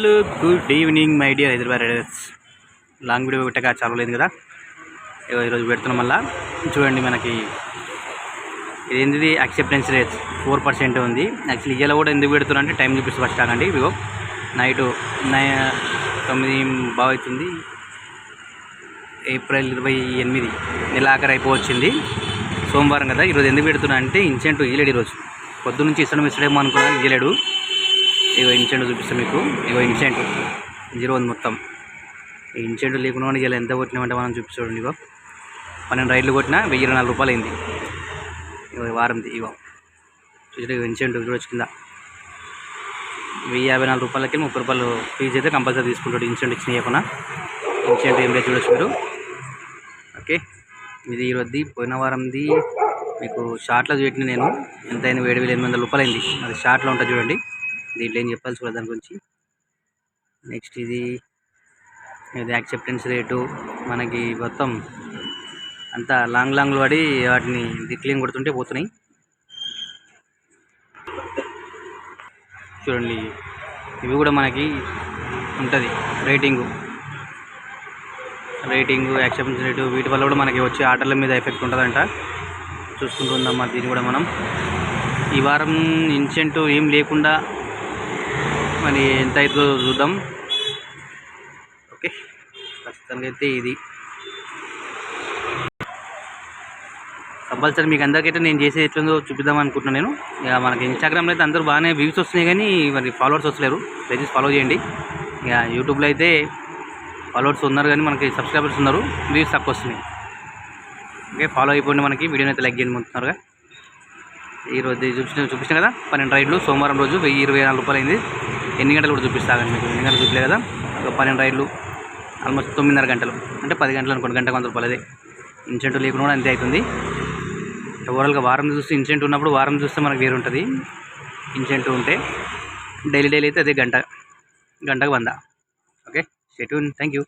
Hello good evening my dear Hyderabad riders. Long video పెట్టగా చాలలేదు కదా. ఇగో ఈరోజు పెడుతున్నాం మళ్ళా. చూడండి మనకి ఇదేంటిది యాక్సెప్టెన్స్ రేట్ ఫోర్ పర్సెంట్ ఉంది. యాక్చువల్లీ ఇవాళ కూడా ఎందుకు పెడుతున్నా అంటే టైం చూపిస్తూ ఫస్ట్ ఆగండి ఇదిగో నైట్ నై తొమ్మిది బాగా అవుతుంది ఏప్రిల్ ఇరవై ఎనిమిది నెల ఆఖరి అయిపోవచ్చింది. సోమవారం కదా. ఈరోజు ఎందుకు పెడుతున్నా అంటే ఇన్సెంట్ ఇయ్యలేడు ఈరోజు. పొద్దు నుంచి ఇష్టం ఇష్టమేమో అనుకున్నాను ఇయ్యలేడు. ఇగో ఇన్సెంట్ చూపిస్తాను మీకు. ఇగో ఇన్సెంట్. జీరో ఉంది మొత్తం. ఈ ఇన్సెంట్ లేకుండా ఇలా ఎంత కొట్టినామంటే మనం చూపించండి ఇగో. పన్నెండు రైడ్లు కొట్టినా వెయ్యి ఇరవై నాలుగు రూపాయలు అయింది. ఇగో వారంది ఇగో. ఇగో ఇన్సెంట్ చూడొచ్చు కింద. వెయ్యి యాభై నాలుగు రూపాయలకి ముప్పై రూపాయలు ఫీజు అయితే కంపల్సరీ తీసుకుంటాడు ఇన్సెంట్ ఇచ్చిన ఇవ్వకుండా ఇన్సెంట్ ఏం లేదు చూడొచ్చు మీరు? ఓకే. ఇది ఈరోజుది పోయిన వారంది మీకు షార్ట్లో చూపెట్టిన నేను. ఎంత అయింది ఏడు వేల ఎనిమిది వందల రూపాయలు అయింది. అది షార్ట్లో ఉంటుంది చూడండి. దీంట్లో ఏం చెప్పాల్సి కూడా దాని గురించి. నెక్స్ట్ ఇది ఇది యాక్సెప్టెన్స్ రేటు మనకి మొత్తం అంతా లాంగ్ లాంగ్లు పడి వాటిని దిక్లీన్ కొడుతుంటే పోతున్నాయి. చూడండి ఇవి కూడా మనకి ఉంటుంది రేటింగు రేటింగ్ యాక్సెప్టెన్స్ రేటు వీటి వల్ల కూడా మనకి వచ్చే ఆర్డర్ల మీద ఎఫెక్ట్ ఉంటుందంట. చూసుకుంటుందమ్మా దీన్ని కూడా మనం. ఈ వారం ఇన్సెంట్ ఏం లేకుండా మరి ఎంత అవుతుందో చూద్దాం. ఓకే ప్రస్తుతానికి అయితే ఇది. కంపల్సరీ మీకు అందరికైతే నేను చేసేది ఎట్లుందో చూపిద్దాం అనుకుంటున్నాను నేను. ఇక మనకి ఇన్స్టాగ్రామ్లో అయితే అందరూ బాగానే వ్యూస్ వస్తున్నాయి కానీ మరి ఫాలోవర్స్ వస్తలేరు. దయచేసి ఫాలో చేయండి. ఇక యూట్యూబ్లో అయితే ఫాలోవర్స్ ఉన్నారు కానీ మనకి సబ్స్క్రైబర్స్ ఉన్నారు. వ్యూస్ తక్కువ వస్తున్నాయి. ఓకే ఫాలో అయిపోయింది మనకి. వీడియోని అయితే లైక్ చేయండి మొత్తున్నారుగా ఈరోజు చూపించిన చూపించిన కదా? పన్నెండు రైడ్లు సోమవారం రోజు వెయ్యి ఇరవై నాలుగు రూపాయలు అయింది ఎన్ని గంటలు కూడా చూపిస్తాగండి మీకు ఎన్ని గంటలు చూపలే కదా? ఒక పన్నెండు రైడ్లు ఆల్మోస్ట్ తొమ్మిదిన్నర గంటలు. అంటే పది గంటలు అనుకోండి గంట వంద రూపాయలు అదే లేకుండా కూడా అంతే అవుతుంది. ఓవరాల్గా వారం చూస్తే ఇన్సెంటివ్ ఉన్నప్పుడు వారం చూస్తే మనకు వేరు ఉంటుంది ఇన్సెంటివ్ ఉంటే డైలీ డైలీ అయితే అదే గంట గంటకు వంద. Okay షెట్యూన్ thank you